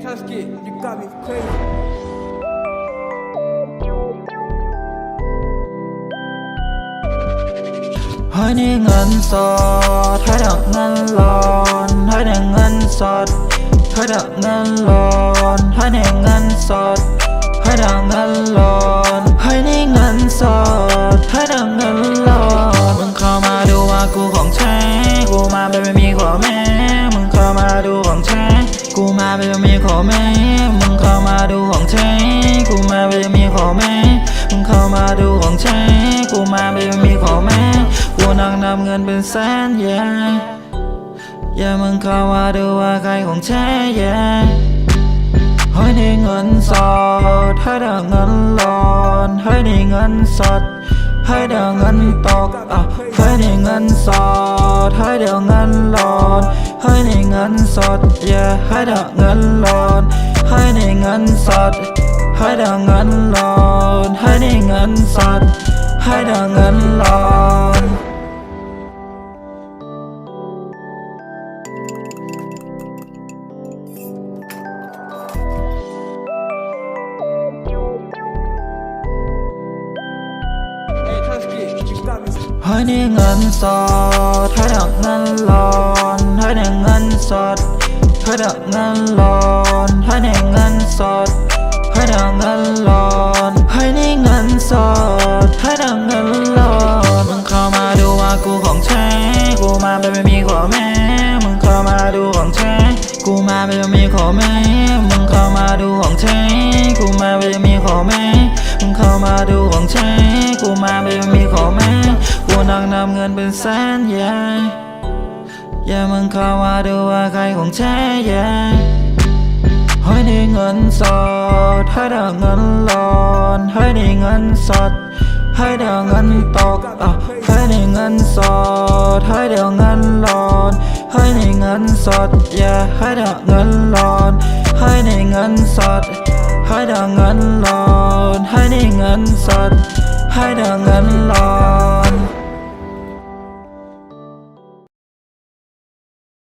Tusky, you got me crazy. ให้ได้เงินสดให้ได้เงินร้อนให้ได้เงินสดให้ได้เงินร้อนให้ได้เงินสดให้ได้เงินร้อนให้ได้เงินสดให้ได้เงินร้อนมึงเข้ามาดูว่ากูของแท้กูมาแบบไม่มีขอแม่มึงเข้ามาดูของแท้ กูมาแบบไม่มีขอแม่มึงเข้ามาดูของแท้กูมาแบบไม่มีขอแม่มึงเข้ามาดูของแท้กูมาแบบไม่มีขอแม่กูนั่งนับเงินเป็นแสน yeah อย่ามึงเข้ามาดูว่าใครของแท้ yeah ให้ได้เงินสดให้ได้เงินร้อนให้ได้เงินสดให้ได้เงินตกอะให้ได้เงินสด ให้ได้เงินร้อนให้ได้เงินสด yeah ให้ได้เงินร้อนให้ได้เงินสดให้ได้เงินร้อนให้ได้เงินสดให้ได้เงินร้อนให้ได้เงินสดให้ ให้ได้เงินสด ให้ได้เงินร้อนให้ได้เงินสด ให้ได้เงินร้อนมึงเข้ามาดูว่ากูของแท้กูมาแบบไม่มีขอแม่มึงเข้ามาดูของแท้กูมาแบบไม่มีขอแม่มึงเข้ามาดูของแท้กูมาแบบไม่มีขอแม่มึงเข้ามาดูของแท้กูมาแบบไม่มีขอแม่กูนั่งนับเงินเป็นแสน yeah อย่ามึงเข้ามาดูว่าใครของแท้ yeah ให้ได้เงินสดให้ได้เงินร้อนให้ได้เงินสดให้ได้เงินตกอะให้ได้เงินสดให้ได้เงินร้อนให้ได้เงินสด yeah ให้ได้เงินร้อนให้ได้เงินสดให้ได้เงินร้อนให้ได้เงินสดให้ได้เงินร้อน